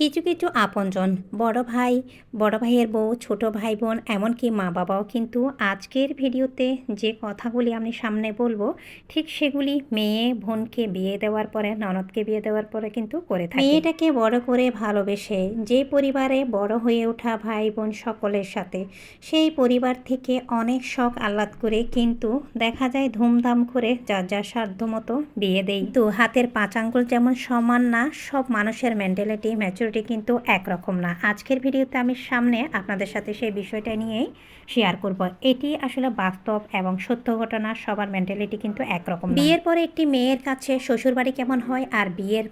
কিছু কিছু আপনজন, বড় ভাই, বড় ভাইয়ের বউ, ছোট ভাই বোন, এমনকি মা বাবাও কিন্তু আজকের ভিডিওতে যে কথাগুলি আমি সামনে বলব, ঠিক সেগুলি মেয়ে বোনকে বিয়ে দেওয়ার পরে, ননদকে বিয়ে দেওয়ার পরে কিন্তু করে থাকে। মেয়েটাকে বড় করে ভালোবেসে যে পরিবারে বড় হয়ে ওঠা ভাই বোন সকলের সাথে, সেই পরিবার থেকে অনেক শখ আহ্লাদ করে কিন্তু দেখা যায় ধুমধাম করে যার যার সাধ্য মতো বিয়ে দেয়। তো হাতের পাঁচ আঙ্গুল যেমন সমান না, সব মানুষের মেন্টালিটি ম্যাচুরিটি কিন্তু একরকম না। আজকের ভিডিওতে আমি সামনে আপনাদের সাথে সেই বিষয়টা নিয়েই শেয়ার করব। এটি আসলে বাস্তব এবং সত্য ঘটনা, সবার মেন্টালিটি কিন্তু একরকম বিয়ের পরে একটি মেয়ের কাছে শ্বশুরবাড়ি কেমন হয় আর বিয়ের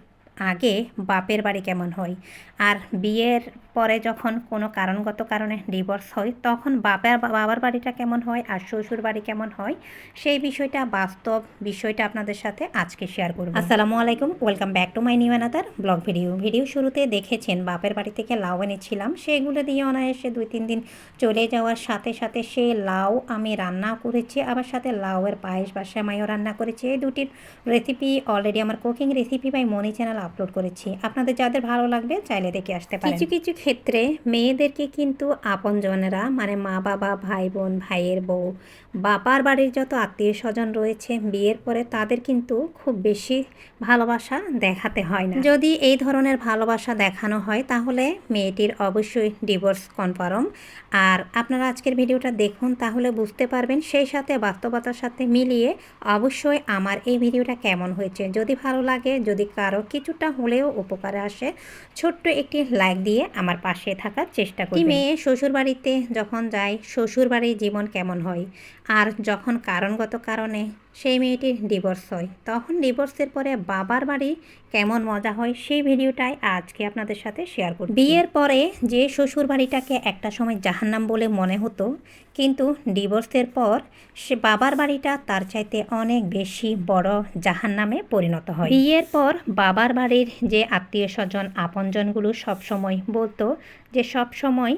আগে বাপের বাড়ি কেমন হয়? আর বিয়ের পরে যখন কোনো কারণগত কারণে ডিভোর্স হয়, তখন বাপের বাবার বাড়িটা কেমন হয় আর শ্বশুর বাড়ি কেমন হয়, সেই বিষয়টা, বাস্তব বিষয়টা আপনাদের সাথে আজকে শেয়ার করব। আসসালামু আলাইকুম welcome back to my new another blog video video শুরুতে দেখেছেন, বাপের বাড়ি থেকে লাউ এনেছিলাম, সেগুলো দিয়ে অনায়াসে দুই, তিন দিন চলে যাওয়ার সাথে সাথে সে লাউ আমি রান্না করেছি, আবার সাথে লাউয়ের পায়েস বা সেমাইও রান্না করেছি। এই দুটির রেসিপি অলরেডি আমার cooking recipe by Moni channel upload করেছি। আপনাদের যাদের ভালো লাগবে, চাইলে দেখে আসতে পারেন। কিছু কিছু ক্ষেত্রে মেয়েদেরকে কিন্তু আপনজনেরা মানে মা বাবা, ভাই বোন, ভাইয়ের বউ, বাবার বাড়ির যত আত্মীয় স্বজন রয়েছে, বিয়ের পরে তাদের কিন্তু খুব বেশি ভালোবাসা দেখাতে হয় না। যদি এই ধরনের ভালোবাসা দেখানো হয়, তাহলে মেয়েটির অবশ্যই ডিভোর্স কনফার্ম। আর আপনারা আজকের ভিডিওটা দেখুন, তাহলে বুঝতে পারবেন সেই সাথে বাস্তবতার সাথে মিলিয়ে অবশ্যই আমার এই ভিডিওটা কেমন হয়েছে। যদি ভালো লাগে, যদি কারও কিছুটা হলেও উপকারে আসে, ছোট্ট একটি লাইক দিয়ে আমার পাশে থাকার চেষ্টা করি মেয়ে? শ্বশুর বাড়িতে যখন যায় শ্বশুর বাড়ির জীবন কেমন হয়? আর যখন কারণগত কারণে সেই মেয়েটির ডিভোর্স হয়, তখন ডিভোর্সের পরে বাবার বাড়ি কেমন মজা হয় সেই ভিডিওটাই আজকে আপনাদের সাথে শেয়ার করব বিয়ের পরে যে শ্বশুর বাড়িটাকে একটা সময় জাহান্নাম বলে মনে হতো, কিন্তু ডিভোর্সের পর সে বাবার বাড়িটা তার চাইতে অনেক বেশি বড় জাহান্নামে পরিণত হয়। বিয়ের পর বাবার বাড়ির যে আত্মীয় স্বজন, আপনজনগুলো সবসময় বলতো যে সব সময়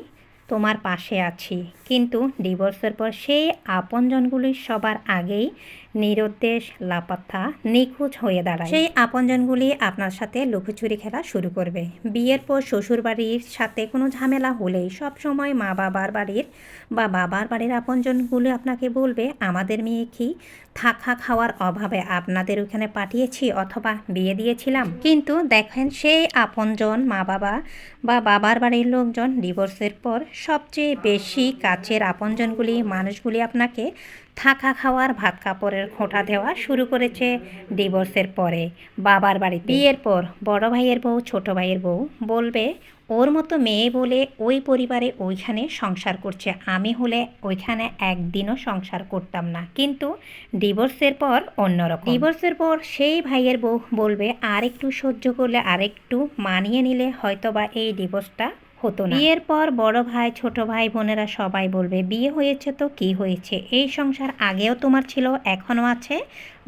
তোমার পাশে আছি। কিন্তু ডিভোর্সের পর সেই আপনজনগুলি সবার আগেই নিরুদ্দেশ, লাপাত্তা, নিখোঁজ হয়ে দাঁড়ায়। সেই আপনজনগুলি আপনার সাথে লুকোচুরি খেলা শুরু করবে। বিয়ের পর শ্বশুর বাড়ির সাথে কোনো ঝামেলা হলেই সব সময় মা বাবার বাড়ির বা বাবার বাড়ির আপনজনগুলি আপনাকে বলবে, আমাদের মেয়ে কি থাকা খাওয়ার অভাবে আপনাদের ওখানে পাঠিয়েছি অথবা বিয়ে দিয়েছিলাম? কিন্তু দেখেন সেই আপনজন, মা বাবা বা বাবার বাড়ির লোকজন ডিভোর্সের পর সবচেয়ে বেশি কাছের আপনজনগুলি, মানুষগুলি আপনাকে থাকা খাওয়ার ভাত কাপড়ের খোঁটা দেওয়া শুরু করেছে ডিভোর্সের পরে। বাবার বাড়ি বিয়ের পর বড় ভাইয়ের বউ, ছোট ভাইয়ের বউ বলবে, ওর মতো মেয়ে বলে ওই পরিবারে ওইখানে সংসার করছে। আমি হলে ওইখানে একদিনও সংসার করতাম না। কিন্তু ডিভোর্সের পর অন্যরকম। ডিভোর্সের পর সেই ভাইয়ের বউ বলবে, আর একটু সহ্য করলে আরেকটু মানিয়ে নিলে হয়তোবা এই ডিভোর্সটা হতো না। বিয়ের পর বড় ভাই ছোট ভাই বোনেরা সবাই বলবে বিয়ে হয়েছে তো কি হয়েছে? এই সংসার আগেও তোমার ছিল এখনও আছে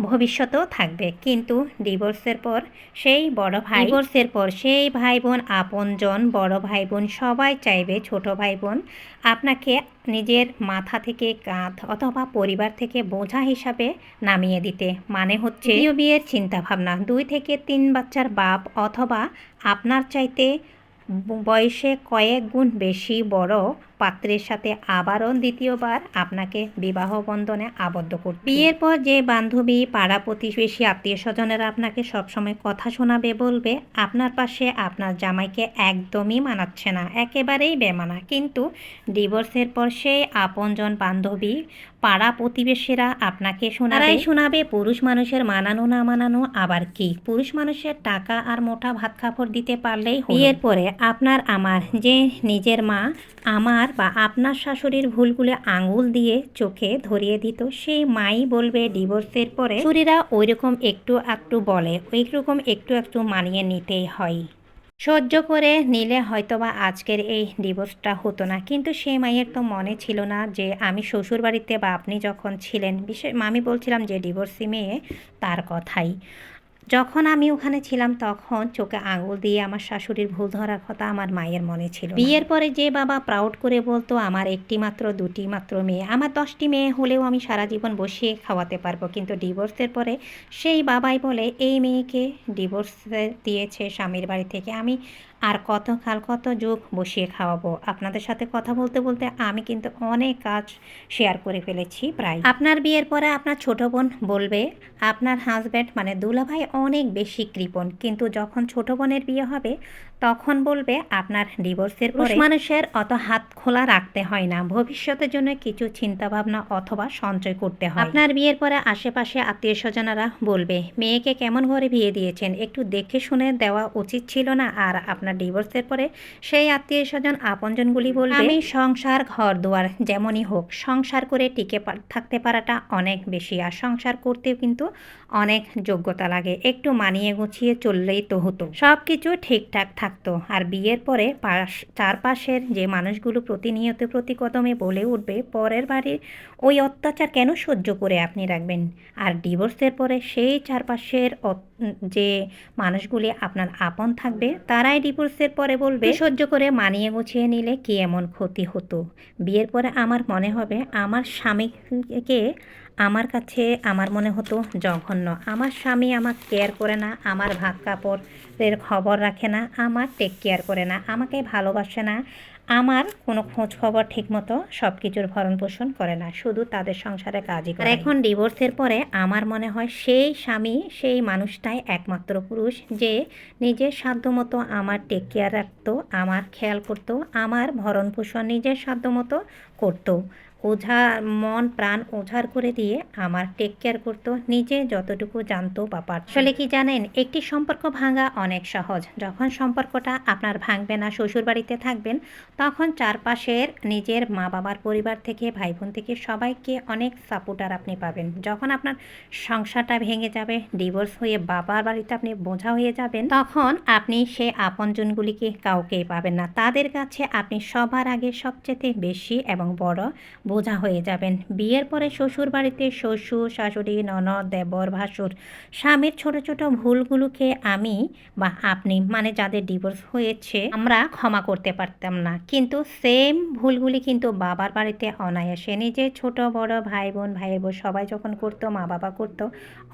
ভবিষ্যতেও থাকবে। কিন্তু ডিভোর্সের পর সেই বড় ভাই ডিভোর্সের পর সেই ভাই বোন আপনজন বড় ভাই বোন সবাই চাইবে ছোট ভাই বোন আপনাকে নিজের মাথা থেকে কাঁধ অথবা পরিবার থেকে বোঝা হিসাবে নামিয়ে দিতে। মানে হচ্ছে বিয়ের চিন্তাভাবনা দুই থেকে তিন বাচ্চার বাপ অথবা আপনার চাইতে বয়সে কয়েক গুণ বেশি বড় পাত্রের সাথে আবারও দ্বিতীয়বার আপনাকে বিবাহ বন্ধনে আবদ্ধ করবে বিয়ের পর যে বান্ধবী পাড়া প্রতিবেশী আত্মীয় স্বজনেরা আপনাকে সবসময় কথা শোনাবে বলবে আপনার পাশে আপনার জামাইকে একদমই মানাচ্ছে না একেবারেই বেমানা। কিন্তু ডিভোর্সের পর সেই আপনজন বান্ধবী পাড়া প্রতিবেশীরা আপনাকে শোনারাই শোনাবে পুরুষ মানুষের মানানো না মানানো আবার কি? পুরুষ মানুষের টাকা আর মোটা ভাত কাপড় দিতে পারলেই বিয়ের পরে আপনার আমার যে নিজের মা আমার বা আপনার শাশুড়ির ভুলগুলো আঙুল দিয়ে চোখে ধরিয়ে দিত, সেই মাই বলবে ডিভোর্সের পরে শাশুড়িরা ওই রকম একটু একটু বলে ওই রকম একটু একটু মানিয়ে নিতেই হয়। সহ্য করে নিলে হয়তোবা আজকের এই ডিভোর্সটা হতো না, কিন্তু সেই মায়ের তো মনে ছিল না যে আমি শ্বশুর বাড়িতে বা আপনি যখন ছিলেন, বিশেষ আমি বলছিলাম যে ডিভোর্সি মেয়ে তার কথাই। যখন আমি ওখানে ছিলাম, তখন চোখে আঙুল দিয়ে আমার শাশুড়ির ভুল ধরার কথা আমার মায়ের মনে ছিল বিয়ের পরে যে বাবা প্রাউড করে বলতো, আমার একটি মাত্র, দুটি মাত্র মেয়ে, আমার দশটি মেয়ে হলেও আমি সারা জীবন বসিয়ে খাওয়াতে পারব। কিন্তু ডিভোর্সের পরে সেই বাবাই বলে, এই মেয়েকে ডিভোর্স দিয়েছে স্বামীর বাড়ি থেকে। আমি আর কত কাল কত যুগ বসিয়ে খাওয়াবো। আপনাদের সাথে কথা বলতে বলতে আমি কিন্তু অনেক কাজ শেয়ার করে ফেলেছি প্রায়। আপনার বিয়ের পরে আপনার ছোট বোন বলবে, আপনার হাজব্যান্ড মানে দুলাভাই অনেক বেশি কৃপণ। কিন্তু যখন ছোট বোনের বিয়ে হবে তখন বলবে আপনার ডিভোর্সের পরে মানুষের অত হাত খোলা রাখতে হয় না। ভবিষ্যতের জন্য কিছু চিন্তা ভাবনা অথবা সঞ্চয় করতে হয়। আপনার বিয়ের পরে আশেপাশে আত্মীয় স্বজনেরা বলবে মেয়েকে কেমন ঘরে বিয়ে দিয়েছেন? একটু দেখে শুনে দেওয়া উচিত ছিল না। আর আপনার ডিভোর্সের পরে সেই আত্মীয় স্বজন আপনজনগুলি বলবে আমি সংসার ঘর দুয়ার যেমনই হোক সংসার করে টিকে থাকতে পারাটা অনেক বেশি। আর সংসার করতেও কিন্তু অনেক যোগ্যতা লাগে। একটু মানিয়ে গুছিয়ে চললেই তো হতো। সব কিছু ঠিকঠাক থাকতো। আর বিয়ের পরে পাশ, চারপাশের যে মানুষগুলো প্রতিনিয়ত প্রতি কদমে বলে উঠবে, পরের বাড়ির ওই অত্যাচার কেন সহ্য করে আপনি রাখবেন? আর ডিভোর্সের পরে সেই চারপাশের যে মানুষগুলি আপনার আপন থাকবে, তারাই ডিভোর্সের পরে বলবে সহ্য করে মানিয়ে গুছিয়ে নিলে কি এমন ক্ষতি হতো? বিয়ের পরে আমার মনে হবে, আমার স্বামীকে আমার কাছে আমার মনে হতো জঘন্য। আমার স্বামী আমার কেয়ার করে না, আমার ভাত কাপড়ের খবর রাখে না আমার টেক কেয়ার করে না, আমাকে ভালোবাসে না। আমার কোনো খোঁজ খবর ঠিকমতো সব কিছুর ভরণ পোষণ করে না, শুধু তাদের সংসারে কাজই করে। এখন ডিভোর্সের পরে আমার মনে হয় সেই স্বামী, সেই মানুষটাই একমাত্র পুরুষ যে নিজের সাধ্যমতো আমার টেক কেয়ার রাখতো, আমার খেয়াল করতো, আমার ভরণ পোষণ নিজের সাধ্যমতো করতো। ওঝা, মন, প্রাণ ওঝার করে দিয়ে আমার টেক কেয়ার করতো, নিজে যতটুকু জানতো বা পারত। আসলে কি জানেন, একটি সম্পর্ক ভাঙা অনেক সহজ। যখন সম্পর্কটা আপনার ভাঙবে না শ্বশুর বাড়িতে থাকবেন, তখন চারপাশের নিজের মা বাবার পরিবার থেকে ভাই বোন থেকে সবাইকে অনেক সাপোর্টার আপনি পাবেন। যখন আপনার সংসারটা ভেঙে যাবে ডিভোর্স হয়ে বাবার বাড়িতে আপনি বোঝা হয়ে যাবেন, তখন আপনি সে আপনজনগুলিকে কাউকেই পাবেন না। তাদের কাছে আপনি সবার আগে সবচেয়ে বেশি এবং বড় বোঝা হয়ে যাবেন। বিয়ের পরে শ্বশুর বাড়িতে শ্বশুর, শাশুড়ি, ননদ, দেবর, ভাসুর, স্বামীর ছোট ছোট ভুলগুলোকে আমি বা আপনি মানে যাদের ডিভোর্স হয়েছে, আমরা ক্ষমা করতে পারতাম না। কিন্তু সেম ভুলগুলি কিন্তু বাবার বাড়িতে অনায়াসে নিজে ছোট, বড় ভাই বোন ভাইয়ের বোন সবাই যখন করতো মা বাবা করতো,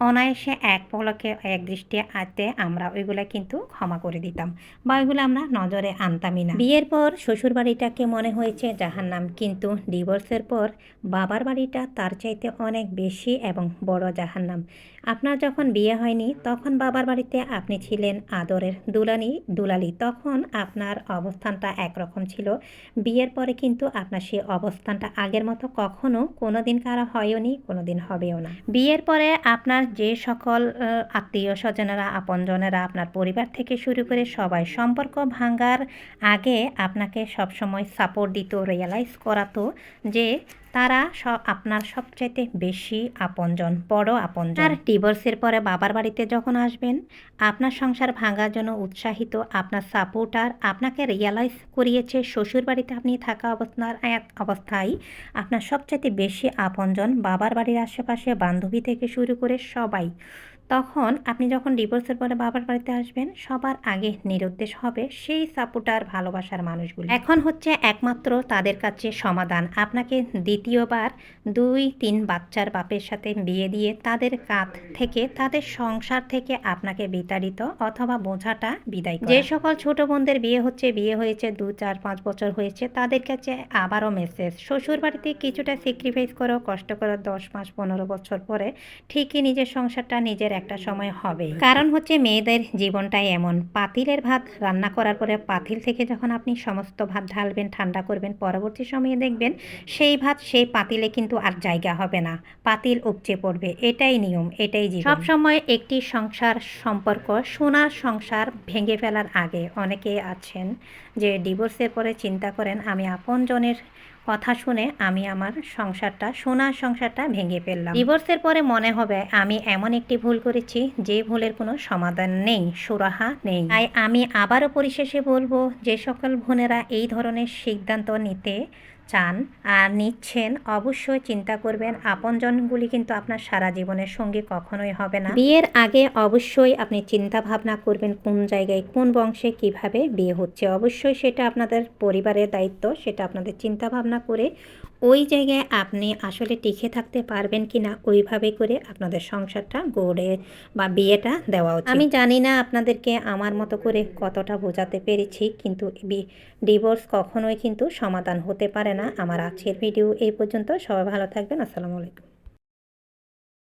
অনায়াসে এক পলকে এক দৃষ্টি আতে আমরা ওইগুলো কিন্তু ক্ষমা করে দিতাম বা ওইগুলো আমরা নজরে আনতামই না। বিয়ের পর শ্বশুর বাড়িটাকে মনে হয়েছে জাহান্নাম, কিন্তু ডিভোর্সের পর বাবার বাড়িটা তার চাইতে অনেক বেশি এবং বড় জাহান্নাম। আপনার যখন বিয়ে হয়নি, তখন বাবার বাড়িতে আপনি ছিলেন আদরের দুলানি দুলালি, তখন আপনার অবস্থানটা একরকম ছিল। বিয়ের পরে কিন্তু আপনার সেই অবস্থানটা আগের মতো কখনো কোনো দিন কারও হয়ওনি কোনো দিন হবেও না। বিয়ের পরে আপনার যে সকল আত্মীয় স্বজনেরা, আপনজনেরা আপনার পরিবার থেকে শুরু করে সবাই সম্পর্ক ভাঙ্গার আগে আপনাকে সবসময় সাপোর্ট দিত রিয়েলাইজ করাতো যে তারা সব আপনার সবচাইতে বেশি আপনজন, বড় আপনজন। আর ডিভোর্সের পরে বাবার বাড়িতে যখন আসবেন, আপনার সংসার ভাঙার জন্য উৎসাহিত, আপনার সাপোর্টার আপনাকে রিয়ালাইজ করিয়েছে শ্বশুর বাড়িতে আপনি থাকা অবস্থার, এক অবস্থায় আপনার সবচাইতে বেশি আপনজন বাবার বাড়ির আশেপাশে বান্ধবী থেকে শুরু করে সবাই। তখন আপনি যখন ডিভোর্সের পরে বাবার বাড়িতে আসবেন, সবার আগে নিরুদ্দেশ হবে সেই সাপোর্টার ভালোবাসার মানুষগুলো। এখন হচ্ছে একমাত্র তাদের কাছে সমাধান। আপনাকে দ্বিতীয়বার দুই, তিন বাচ্চার বাপের সাথে বিয়ে দিয়ে তাদের কাঁধ থেকে, তাদের সংসার থেকে আপনাকে বিতাড়িত অথবা বোঝাটা বিদায় যে সকল ছোট বোনদের বিয়ে হচ্ছে, বিয়ে হয়েছে, দু, চার, পাঁচ বছর হয়েছে, তাদের কাছে আবারও মেসেজ শ্বশুর বাড়িতে কিছুটা স্যাক্রিফাইস করো কষ্ট করো দশ, মাস, পনেরো বছর পরে ঠিকই নিজের সংসারটা নিজের একটা সময় হবে। কারণ হচ্ছে মেয়েদের জীবনটাই এমন। পাতিলের ভাত রান্না করার পরে পাতিল থেকে যখন আপনি সমস্ত ভাত ঢালবেন, ঠান্ডা করবেন, পরবর্তী সময়ে দেখবেন সেই ভাত সেই পাতিলে কিন্তু আর জায়গা হবে না। পাতিল উপচে পড়বে। এটাই নিয়ম, এটাই জীবন। সব সময় একটি সংসার সম্পর্ক, সোনার সংসার ভেঙে ফেলার আগে অনেকে আছেন যে ডিভোর্সের পরে চিন্তা করেন, আমি আপনজনের কথা শুনে আমি আমার সংসারটা, সোনার সংসারটা ভেঙে ফেললাম। ডিভোর্সের পরে মনে হবে আমি এমন একটি ভুল করেছি, যে ভুলের কোনো সমাধান নেই, সুরাহা নেই। তাই আমি আবারও পরিশেষে বলব, যে সকল বোনেরা এই ধরনের সিদ্ধান্ত নিতে চান আর নিচ্ছেন, অবশ্যই চিন্তা করবেন, আপনজনগুলি কিন্তু আপনার সারা জীবনের সঙ্গী কখনোই হবে না। বিয়ের আগে অবশ্যই আপনি চিন্তা ভাবনা করবেন কোন জায়গায় কোন বংশে কীভাবে বিয়ে হচ্ছে। অবশ্যই সেটা আপনাদের পরিবারের দায়িত্ব, সেটা আপনাদের চিন্তা ভাবনা করে ওই জায়গায় আপনি আসলে টিকে থাকতে পারবেন কি না, ওইভাবে করে আপনাদের সংসারটা গড়ে বা বিয়েটা দেওয়া উচিত। আমি জানি না আপনাদেরকে আমার মতো করে কতটা বোঝাতে পেরেছি, কিন্তু ডিভোর্স কখনোই কিন্তু সমাধান হতে পারে না। আমার আজকের ভিডিও এই পর্যন্ত। সবাই ভালো থাকবেন। আসসালামু আলাইকুম।